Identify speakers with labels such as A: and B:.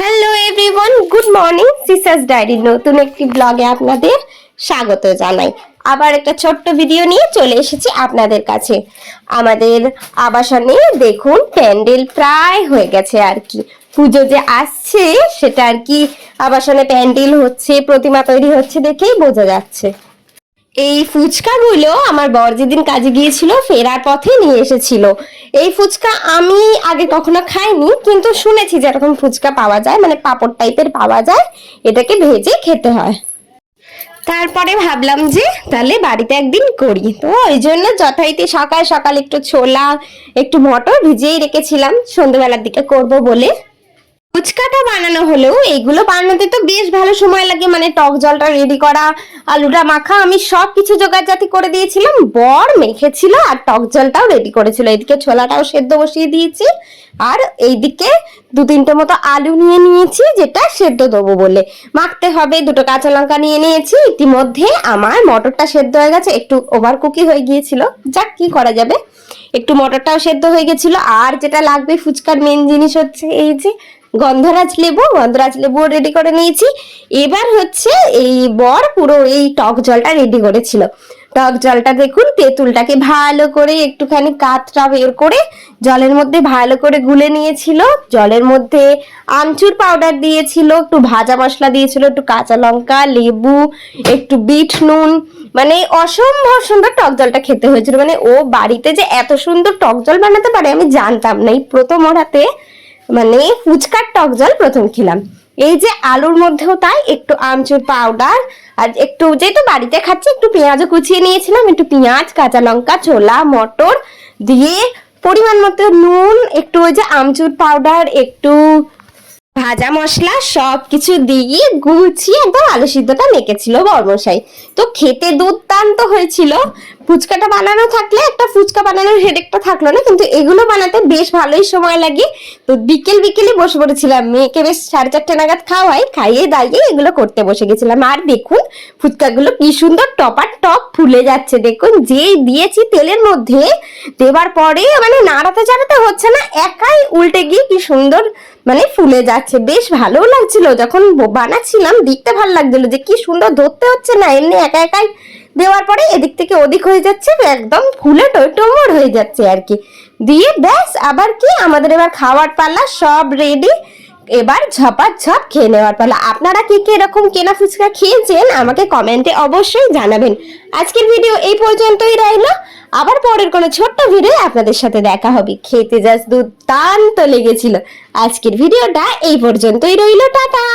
A: Hello everyone good morning sisters ডায়েরির নতুন একটি ব্লগে আপনাদের স্বাগত জানাই। আবার একটা ছোট্ট ভিডিও নিয়ে চলে এসেছি আপনাদের কাছে। আমাদের আবাসনে দেখুন, প্যান্ডেল প্রায় হয়ে গেছে আর কি। পুজো যে আসছে, সেটা আর কি আবাসনে প্যান্ডেল হচ্ছে, প্রতিমা তৈরি হচ্ছে দেখেই বোঝা যাচ্ছে। এই ফুচকাগুলো আমার বর যেদিন কাজে গিয়েছিল ফেরার পথে নিয়ে এসেছিল। এই ফুচকা আমি আগে কখনো খাইনি, কিন্তু শুনেছি যে এরকম ফুচকা পাওয়া যায় মানে পাপড় টাইপের পাওয়া যায়, এটাকে ভেজে খেতে হয়। তারপরে ভাবলাম যে তাহলে বাড়িতে একদিন করি। তো ওই জন্য যথারীতি সকাল সকাল একটু ছোলা, একটু মটর ভিজিয়েই রেখেছিলাম, সন্ধ্যেবেলার দিকে করব বলে। ফুচকাটা বানানো হলেও এইগুলো বানাতে তো বেশ ভালো সময় লাগে মানে টক জলটা রেডি করা, আলুটা মাখা, আমি সব কিছু জোগাড় জাতি করে দিয়েছিলাম, বর মেখেছিল আর টক জলটাও রেডি করেছিল। এদিকে ছোলাটাও সেদ্ধ বসিয়ে দিয়েছি, আর এইদিকে দু তিনটে মতো আলু নিয়ে নিয়েছি, যেটা সেদ্ধ দেবো বলে। মাখতে হবে, দুটো কাঁচা লঙ্কা নিয়ে নিয়েছি, ইতিমধ্যে আমার মটরটা সেদ্ধ হয়ে গেছে, একটু ওভার কুকি হয়ে গিয়েছিল। যাক, কি করা যাবে? একটু মটরটাও সেদ্ধ হয়ে গেছিল, আর যেটা লাগবে ফুচকার মেন জিনিস হচ্ছে এই যে গন্ধরাজ লেবু গন্ধরাজ লেবু রেডি করে নিয়েছি। এবার হচ্ছে এই বর পুরো এই টক জলটা রেডি করেছিল। টক জলটা দেখুন, তেঁতুলটাকে ভালো করে একটুখানি কাতটা বের করে জলের মধ্যে ভালো করে গুলে নিয়েছিল। জলের মধ্যে আমচুর পাউডার দিয়েছিল, একটু ভাজা মশলা দিয়েছিল, একটু কাঁচা লঙ্কা, লেবু, একটু বিট নুন। মানে অসম্ভব সুন্দর টক জলটা খেতে হয়েছিল। মানে ও বাড়িতে যে এত সুন্দর টক জল বানাতে পারে আমি জানতাম না। এই প্রথম ওর মানে ফুচকার টক জল প্রথম খেলাম। এই যে আলুর মধ্যেও তাই, একটু আমচুর পাউডার আর একটু যেহেতু বাড়িতে খাচ্ছি, একটু পেঁয়াজও কুচিয়ে নিয়েছিলাম, একটু পেঁয়াজ, কাঁচা লঙ্কা, ছোলা, মটর দিয়ে পরিমাণ মতো নুন, একটু ওই যে আমচুর পাউডার একটু ভাজা মশলা সব কিছু দিয়ে গুছিয়ে একদম আলু সিদ্ধটা মেখেছিল বর্মশাই। তো খেতে দুর্দান্ত হয়েছিল ফুচকাটা বানানো থাকলে একটা ফুচকা বানানোর হেডেকটা থাকল না, কিন্তু এগুলো বানাতে বেশ ভালোই সময় লাগে। তো বিকেল বিকেলে বসে পড়েছিলাম, মেয়েকে বেশ সাড়ে চারটে নাগাদ খাওয়াই, খাইয়ে দাইয়ে এগুলো করতে বসে গেছিলাম। আর দেখুন, ফুচকাগুলো কি সুন্দর টপার টপ ফুলে যাচ্ছে। দেখুন, যেই দিয়েছি তেলের মধ্যে দেবার পরে মানে নাড়াতে চাড়াতে হচ্ছে না, একাই উল্টে গিয়ে কি সুন্দর মানে ফুলে যাচ্ছে। বেশ ভালোও লাগছিল, যখন বানাচ্ছিলাম, দেখতে ভালো লাগছিল যে কি সুন্দর ধরতে হচ্ছে না, এমনি একা একাই দেওয়ার পরে এদিক থেকে ওদিক হয়ে যাচ্ছে, একদম ফুলে টইটম্বর হয়ে যাচ্ছে আর কি। দিয়ে ব্যাস, আবার কি আমাদের এবার খাওয়ার পাল্লা সব রেডি এবার ঝপার ঝপ খেয়ে নেওয়ার পালা। আপনারা কি কি এরকম কেনা ফুচকা খেয়েছেন আমাকে কমেন্টে অবশ্যই জানাবেন। আজকের ভিডিও এই পর্যন্তই রইল। আবার পরের কোনো ছোট্ট ভিডিও আপনাদের সাথে দেখা হবে। খেতে জাস্ট দুর্দান্ত লেগেছিল। আজকের ভিডিওটা এই পর্যন্তই রইল। টাটা!